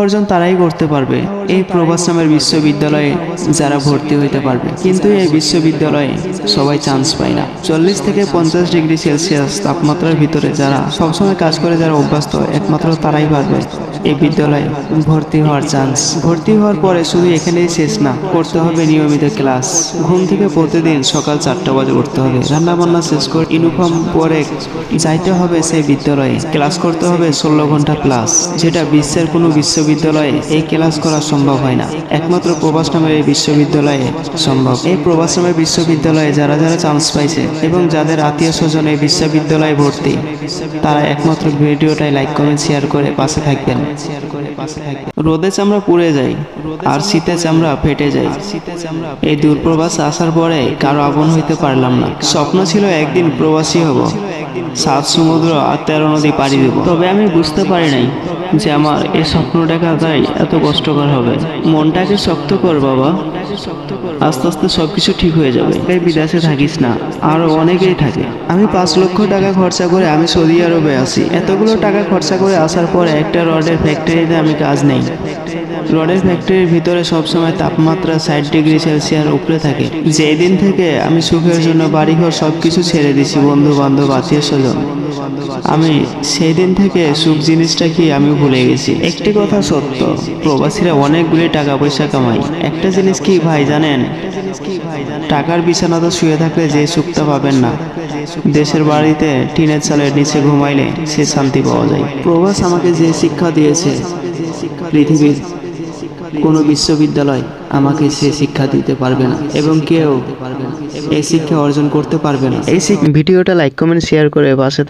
অর্জন তারাই করতে পারবে। এই প্রবাস নামের বিশ্ববিদ্যালয়ে যারা ভর্তি হইতে পারবে। কিন্তু এই বিশ্ববিদ্যালয়ে সবাই চান্স পায় না। চল্লিশ থেকে পঞ্চাশ ডিগ্রি সেলসিয়াস তাপমাত্রার ভিতরে যারা সবসময় কাজ করে, যারা অভ্যস্ত, একমাত্র তারাই পারবে এই বিদ্যালয়ে ভর্তি হওয়ার চান্স ভর্তি হওয়ার পরে শুধু এখানেই শেষ না, করতে হবে নিয়মিত ক্লাস। ঘুম থেকে প্রতিদিন সকাল চারটা বাজে উঠতে হবে। রান্না বান্না শেষ করে ইউনিফর্ম পরে যাইতে হবে সেই বিদ্যালয়ে। ক্লাস করতে হবে ষোলো ঘণ্টা ক্লাস যেটা বিশ্বের কোনো বিশ্ববিদ্যালয়ে এই ক্লাস করা সম্ভব হয় না। একমাত্র প্রবাস নামের এই বিশ্ববিদ্যালয়ে সম্ভব। এই প্রবাস নামের বিশ্ববিদ্যালয়ে যারা যারা চান্স পাইছে এবং যাদের আত্মীয় স্বজন এই বিশ্ববিদ্যালয়ে ভর্তি, তারা একমাত্র ভিডিওটাই লাইক কমেন্ট শেয়ার করে পাশে থাকবেন। রোদে চামড়া পুড়ে যায়, আর শীতে চামড়া ফেটে যায়। এই দূরপ্রবাস আসার পরে কারও আপন হইতে পারলাম না। স্বপ্ন ছিল একদিন প্রবাসী হব। সাত সমুদ্র আর তেরো নদী পাড়ি দেব। তবে আমি বুঝতে পারি নাই যে আমার এই দেখা তাই এত কষ্টকর হবে। মনটাকে শক্ত কর বাবা। আস্তে আস্তে সবকিছু ঠিক হয়ে যাবে। বিদেশে থাকিস না। আরও অনেকেই থাকে। আমি পাঁচ লক্ষ টাকা খরচা করে আমি সৌদি আরবে আসি এতগুলো টাকা খরচা করে আসার পরে একটা রডের ফ্যাক্টরিতে আমি কাজ নেই। রডের ফ্যাক্টরির ভিতরে সবসময় তাপমাত্রা ষাট ডিগ্রি সেলসিয়াস উপরে থাকে। যেই দিন থেকে আমি সুখের জন্য বাড়িঘর সবকিছু ছেড়ে দিছি বন্ধু বান্ধব আত্মীয় স্বজন আমি সেই দিন থেকে সুখ জিনিসটা কি আমি ভুলে গেছি। একটি কথা সত্য প্রবাসীরা অনেকগুলি টাকা পয়সা কামায়। একটা জিনিস কি ভাই জানেন? টাকার বিছানাতে শুয়ে থাকলে যে সুখটা পাবেন না। দেশের বাড়িতে টিনের চালের নিচে ঘুমাইলে সে শান্তি পাওয়া যায়। প্রবাস আমাকে যে শিক্ষা দিয়েছে, পৃথিবীর কোনো বিশ্ববিদ্যালয় আমাকে সে শিক্ষা দিতে পারবে না এবং কেউ এই শিক্ষা অর্জন করতে পারবে না। এই ভিডিওটা লাইক, কমেন্ট, শেয়ার করে পাশে